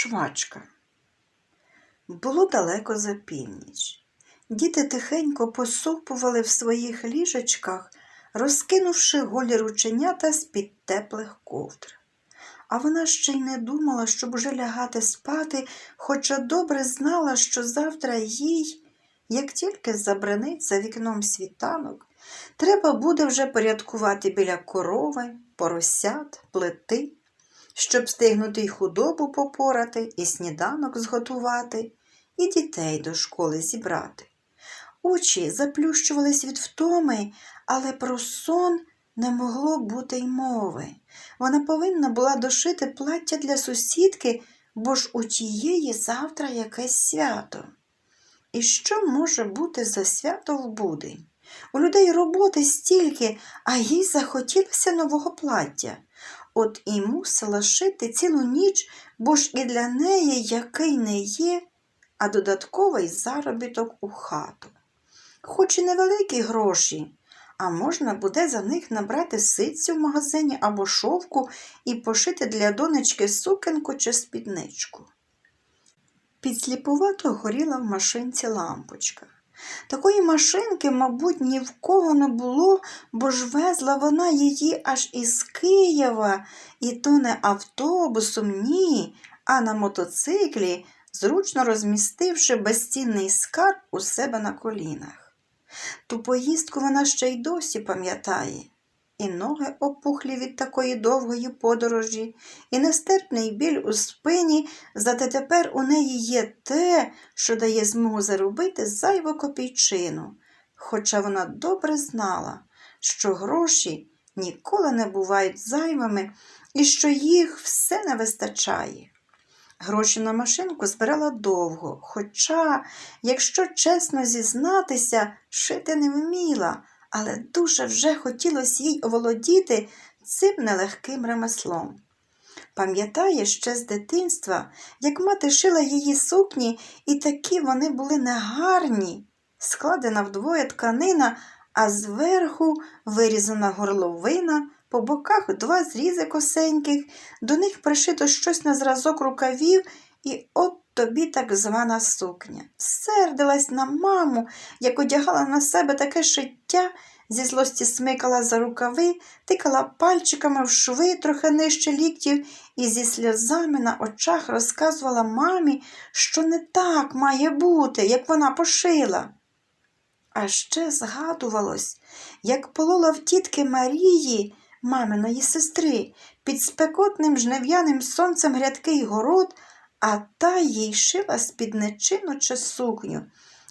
Швачка. Було далеко за північ. Діти тихенько посупували в своїх ліжечках, розкинувши голі рученята з-під теплих ковдр. А вона ще й не думала, щоб уже лягати спати, хоча добре знала, що завтра їй, як тільки забранить за вікном світанок, треба буде вже порядкувати біля корови, поросят, плити, щоб встигнути й худобу попорати, і сніданок зготувати, і дітей до школи зібрати. Очі заплющувались від втоми, але про сон не могло бути й мови. Вона повинна була дошити плаття для сусідки, бо ж у тієї завтра якесь свято. І що може бути за свято в будень? У людей роботи стільки, а їй захотілося нового плаття. От і мусила шити цілу ніч, бо ж і для неї який не є, а додатковий заробіток у хату. Хоч і невеликі гроші, а можна буде за них набрати ситцю в магазині або шовку і пошити для донечки сукенку чи спідничку. Підсліпувато горіла в машинці лампочка. Такої машинки, мабуть, ні в кого не було, бо ж везла вона її аж із Києва, і то не автобусом, ні, а на мотоциклі, зручно розмістивши безцінний скарб у себе на колінах. Ту поїздку вона ще й досі пам'ятає. І ноги опухлі від такої довгої подорожі, і нестерпний біль у спині, зате тепер у неї є те, що дає змогу заробити зайву копійчину, хоча вона добре знала, що гроші ніколи не бувають зайвими і що їх все не вистачає. Гроші на машинку збирала довго, хоча, якщо чесно зізнатися, шити не вміла, але дуже вже хотілося їй оволодіти цим нелегким ремеслом. Пам'ятає ще з дитинства, як мати шила її сукні, і такі вони були негарні, складена вдвоє тканина, а зверху вирізана горловина, по боках два зрізи косеньких, до них пришито щось на зразок рукавів, і от тобі так звана сукня. Сердилась на маму, як одягала на себе таке шиття, зі злості смикала за рукави, тикала пальчиками в шви трохи нижче ліктів і зі сльозами на очах розказувала мамі, що не так має бути, як вона пошила. А ще згадувалось, як полола в тітки Марії, маминої сестри, під спекотним жнев'яним сонцем грядкий город, а та їй шила спідничину чи сукню,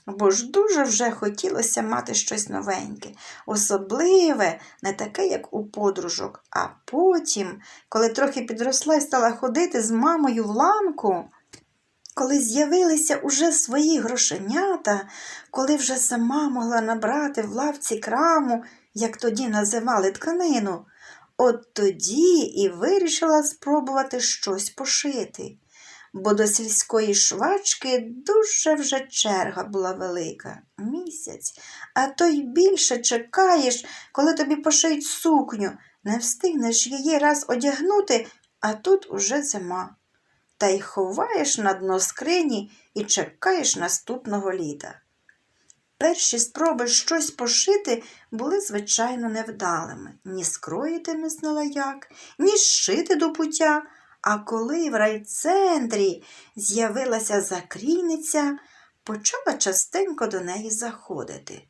бо ж дуже вже хотілося мати щось новеньке, особливе, не таке, як у подружок. А потім, коли трохи підросла і стала ходити з мамою в ланку, коли з'явилися уже свої грошенята, коли вже сама могла набрати в лавці краму, як тоді називали тканину, от тоді і вирішила спробувати щось пошити, бо до сільської швачки дуже вже черга була велика місяць, а то й більше чекаєш, коли тобі пошиють сукню, не встигнеш її раз одягнути, а тут уже зима. Та й ховаєш на дно скрині і чекаєш наступного літа. Перші спроби щось пошити були, звичайно, невдалими. Ні скроїти не знала як, ні зшити до пуття. А коли в райцентрі з'явилася закрійниця, почала частенько до неї заходити.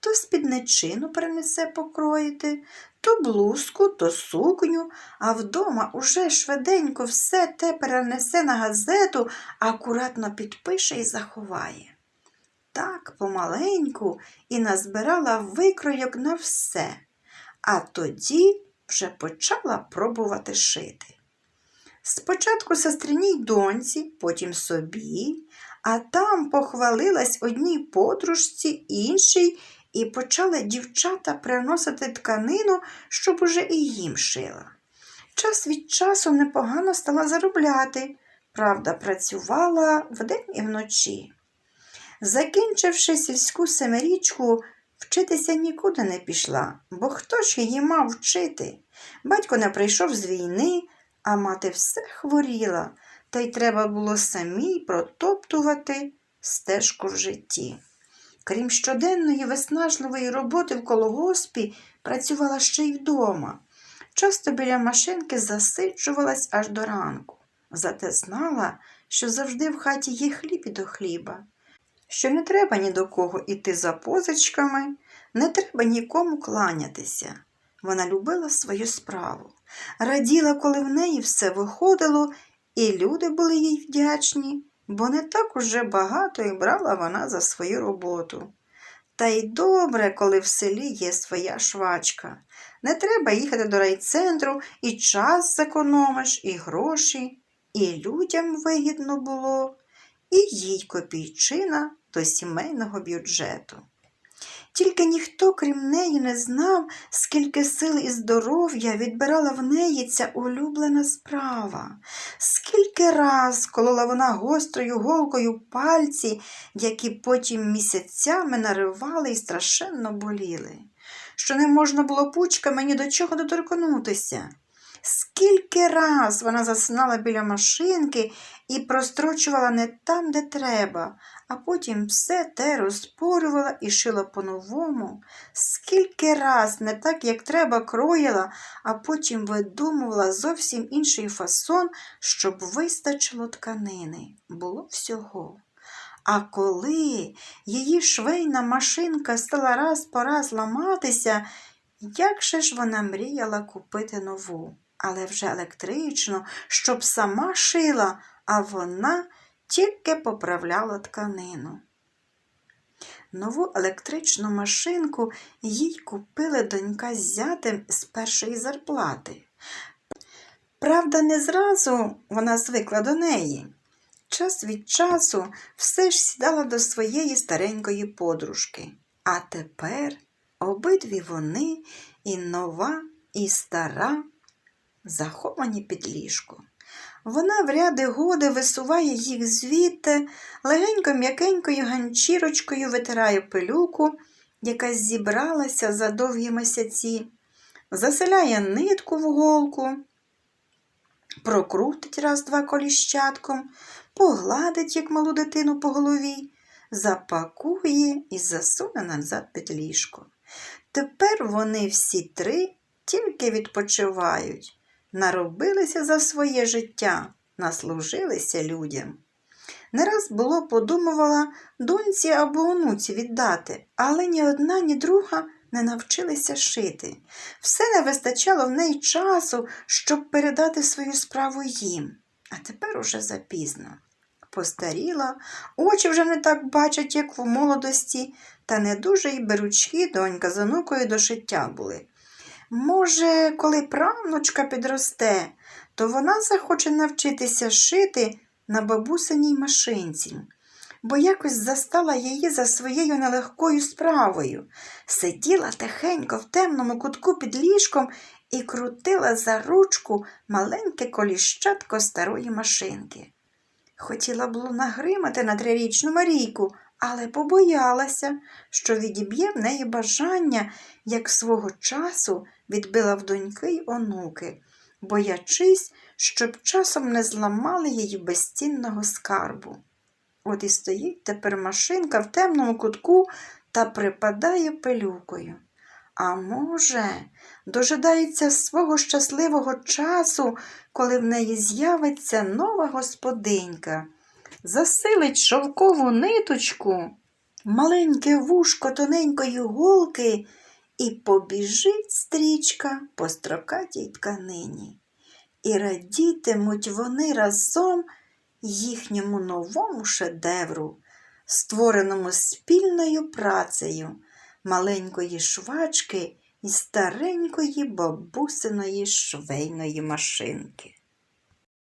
То спідничину принесе покроїти, то блузку, то сукню, а вдома уже швиденько все те перенесе на газету, акуратно підпише і заховає. Так помаленьку і назбирала викройок на все, а тоді вже почала пробувати шити. Спочатку сестриній доньці, потім собі, а там похвалилась одній подружці, іншій, і почали дівчата приносити тканину, щоб уже і їм шила. Час від часу непогано стала заробляти, правда, працювала вдень і вночі. Закінчивши сільську семирічку, вчитися нікуди не пішла, бо хто ж її мав вчити? Батько не прийшов з війни, а мати все хворіла, та й треба було самій протоптувати стежку в житті. Крім щоденної виснажливої роботи в колгоспі, працювала ще й вдома. Часто біля машинки засиджувалась аж до ранку. Зате знала, що завжди в хаті є хліб і до хліба, що не треба ні до кого іти за позичками, не треба нікому кланятися. Вона любила свою справу, раділа, коли в неї все виходило, і люди були їй вдячні, бо не так уже багато і брала вона за свою роботу. Та й добре, коли в селі є своя швачка. Не треба їхати до райцентру, і час зекономиш, і гроші, і людям вигідно було, і їй копійчина до сімейного бюджету. Тільки ніхто, крім неї, не знав, скільки сил і здоров'я відбирала в неї ця улюблена справа, скільки раз колола вона гострою голкою пальці, які потім місяцями наривали і страшенно боліли, що не можна було пучками ні до чого доторкнутися. Скільки раз вона засинала біля машинки і прострочувала не там, де треба, а потім все те розпорювала і шила по-новому, скільки раз не так, як треба, кроїла, а потім видумувала зовсім інший фасон, щоб вистачило тканини. Було всього. А коли її швейна машинка стала раз по раз ламатися, як же ж вона мріяла купити нову, але вже електричну, щоб сама шила, а вона тільки поправляла тканину. Нову електричну машинку їй купили донька з зятем з першої зарплати. Правда, не зразу вона звикла до неї. Час від часу все ж сідала до своєї старенької подружки. А тепер обидві вони, і нова, і стара, заховані під ліжко. Вона в ряди годи висуває їх звідти, легенько м'якенькою ганчірочкою витирає пилюку, яка зібралася за довгі місяці, заселяє нитку в голку, прокрутить раз-два коліщатком, погладить, як малу дитину по голові, запакує і засуне назад під ліжко. Тепер вони всі три тільки відпочивають наробилися за своє життя, наслужилися людям. Не раз було подумувала доньці або онуці віддати, але ні одна, ні друга не навчилися шити. Все не вистачало в неї часу, щоб передати свою справу їм. А тепер уже запізно. Постаріла, очі вже не так бачать, як в молодості, та не дуже й беручки донька з онукою до шиття були. Може, коли правнучка підросте, то вона захоче навчитися шити на бабусиній машинці, бо якось застала її за своєю нелегкою справою, сиділа тихенько в темному кутку під ліжком і крутила за ручку маленьке коліщатко старої машинки. Хотіла було нагримати на трирічну Марійку, але побоялася, що відіб'є в неї бажання, як свого часу відбила в доньки й онуки, боячись, щоб часом не зламали її безцінного скарбу. От і стоїть тепер машинка в темному кутку та припадає пилюкою. А може, дожидається свого щасливого часу, коли в неї з'явиться нова господинька, засилить шовкову ниточку, маленьке вушко тоненької голки і побіжить стрічка по строкатій тканині. І радітимуть вони разом їхньому новому шедевру, створеному спільною працею маленької швачки і старенької бабусиної швейної машинки.